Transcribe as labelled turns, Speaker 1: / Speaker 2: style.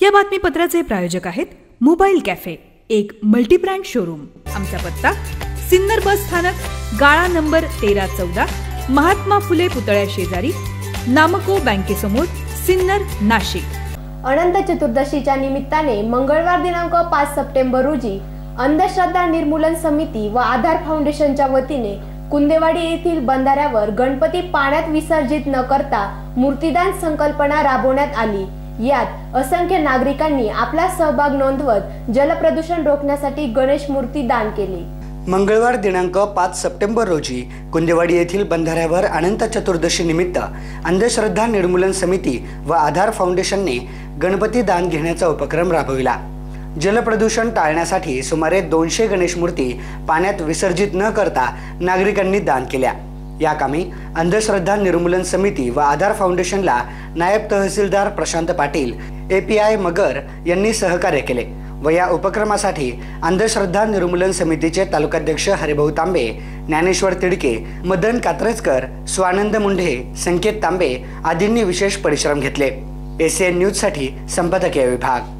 Speaker 1: या बातमीपत्राचे प्रायोजक आहेत मोबाईल कॅफे एक मल्टीब्रँड शोरूम. आमचा पत्ता सिन्नर बस स्थानक गाळा नंबर तेरा चौदा महात्मा फुले पुतळ्या शेजारी नामको बँकेसमोर सिन्नर नाशिक.
Speaker 2: अनंत चतुर्दशीच्या निमित्ताने मंगळवार दिनांक पाच सप्टेंबर रोजी अंधश्रद्धा निर्मूलन समिती व आधार फाउंडेशनच्या वतीने कुंदेवाडी येथील बंधाऱ्यावर गणपती पाण्यात विसर्जित न करता मूर्तिदान संकल्पना राबवण्यात आली. यात असंख्य नागरिकांनी आपला सहभाग नोंदवत जलप्रदूषण रोखण्यासाठी गणेश मूर्ती दान केली.
Speaker 3: मंगळवार दिनांक पाच सप्टेंबर रोजी कुंदेवाडी येथील बंधाऱ्यावर अनंत चतुर्दशी निमित्त अंधश्रद्धा निर्मूलन समिती व आधार फाउंडेशनने गणपती दान घेण्याचा उपक्रम राबविला. जलप्रदूषण टाळण्यासाठी सुमारे दोनशे गणेश मूर्ती पाण्यात विसर्जित न करता नागरिकांनी दान केल्या. या कामी अंधश्रद्धा निर्मूलन समिती व आधार फाउंडेशनला नायब तहसीलदार Prashant Patil A P I Magar यांनी सहकार्य केले व या उपक्रमासाठी अंधश्रद्धा निर्मूलन समितीचे तालुकाध्यक्ष हरिभाऊ तांबे ज्ञानेश्वर तिडके मदन कात्रजकर स्वानंद मुंढे संकेत तांबे आदींनी विशेष परिश्रम घेतले. एसीएन न्यूजसाठी संपादकीय विभाग.